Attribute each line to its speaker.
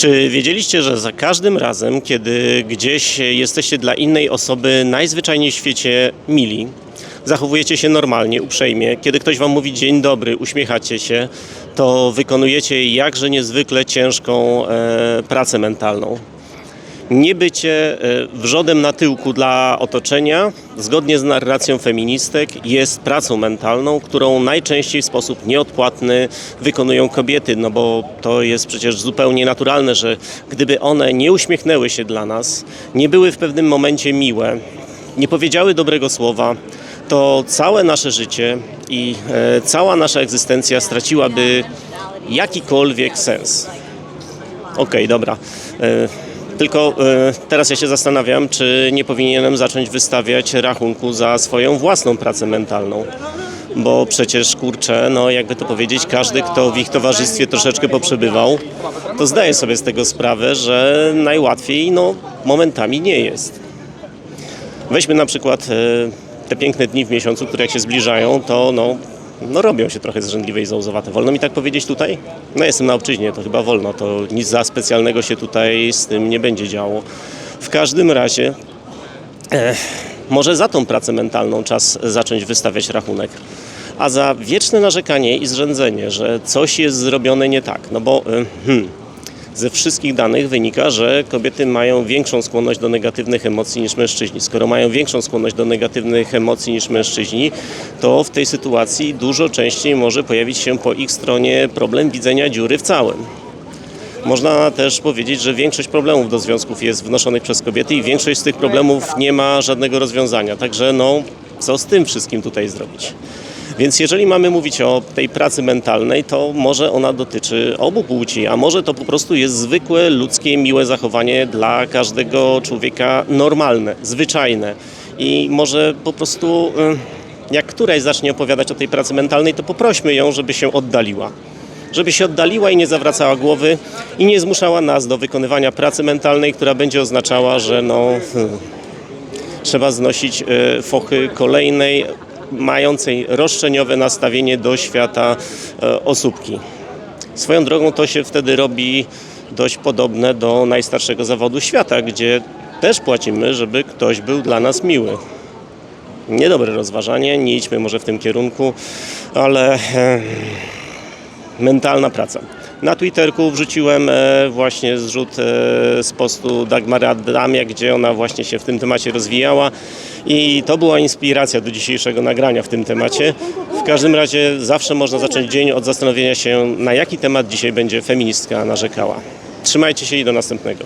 Speaker 1: Czy wiedzieliście, że za każdym razem, kiedy gdzieś jesteście dla innej osoby najzwyczajniej w świecie mili, zachowujecie się normalnie, uprzejmie, kiedy ktoś wam mówi dzień dobry, uśmiechacie się, to wykonujecie jakże niezwykle ciężką e, pracę mentalną. Niebycie e, wrzodem na tyłku dla otoczenia, zgodnie z narracją feministek, jest pracą mentalną, którą najczęściej w sposób nieodpłatny wykonują kobiety, no bo to jest przecież zupełnie naturalne, że gdyby one nie uśmiechnęły się dla nas, nie były w pewnym momencie miłe, nie powiedziały dobrego słowa, to całe nasze życie i e, cała nasza egzystencja straciłaby jakikolwiek sens. Okej, dobra. Tylko e, teraz ja się zastanawiam, czy nie powinienem zacząć wystawiać rachunku za swoją własną pracę mentalną. Bo przecież kurczę, no jakby to powiedzieć, każdy, kto w ich towarzystwie troszeczkę poprzebywał, to zdaje sobie z tego sprawę, że najłatwiej no, momentami nie jest. Weźmy na przykład e, te piękne dni w miesiącu, które jak się zbliżają, to no, no robią się trochę zrzędliwe i załzowate. Wolno mi tak powiedzieć tutaj? No jestem na obczyźnie, to chyba wolno, to nic za specjalnego się tutaj z tym nie będzie działo. W każdym razie e, może za tą pracę mentalną czas zacząć wystawiać rachunek. A za wieczne narzekanie i zrzędzenie, że coś jest zrobione nie tak, no bo e, hmm, ze wszystkich danych wynika, że kobiety mają większą skłonność do negatywnych emocji niż mężczyźni. Skoro mają większą skłonność do negatywnych emocji niż mężczyźni, to w tej sytuacji dużo częściej może pojawić się po ich stronie problem widzenia dziury w całym. Można też powiedzieć, że większość problemów do związków jest wnoszonych przez kobiety i większość z tych problemów nie ma żadnego rozwiązania. Także no, co z tym wszystkim tutaj zrobić? Więc jeżeli mamy mówić o tej pracy mentalnej, to może ona dotyczy obu płci, a może to po prostu jest zwykłe, ludzkie, miłe zachowanie dla każdego człowieka normalne, zwyczajne. I może po prostu y, jak któraś zacznie opowiadać o tej pracy mentalnej, to poprośmy ją, żeby się oddaliła. Żeby się oddaliła i nie zawracała głowy i nie zmuszała nas do wykonywania pracy mentalnej, która będzie oznaczała, że no, hmm, trzeba znosić e, fochy kolejnej, mającej roszczeniowe nastawienie do świata e, osóbki. Swoją drogą to się wtedy robi dość podobne do najstarszego zawodu świata, gdzie też płacimy, żeby ktoś był dla nas miły. Niedobre rozważanie, nie idźmy może w tym kierunku, ale e, mentalna praca. Na Twitterku wrzuciłem e, właśnie zrzut e, z postu Dagmary Adamia, gdzie ona właśnie się w tym temacie rozwijała i to była inspiracja do dzisiejszego nagrania w tym temacie. W każdym razie zawsze można zacząć dzień od zastanowienia się, na jaki temat dzisiaj będzie feministka narzekała. Trzymajcie się i do następnego.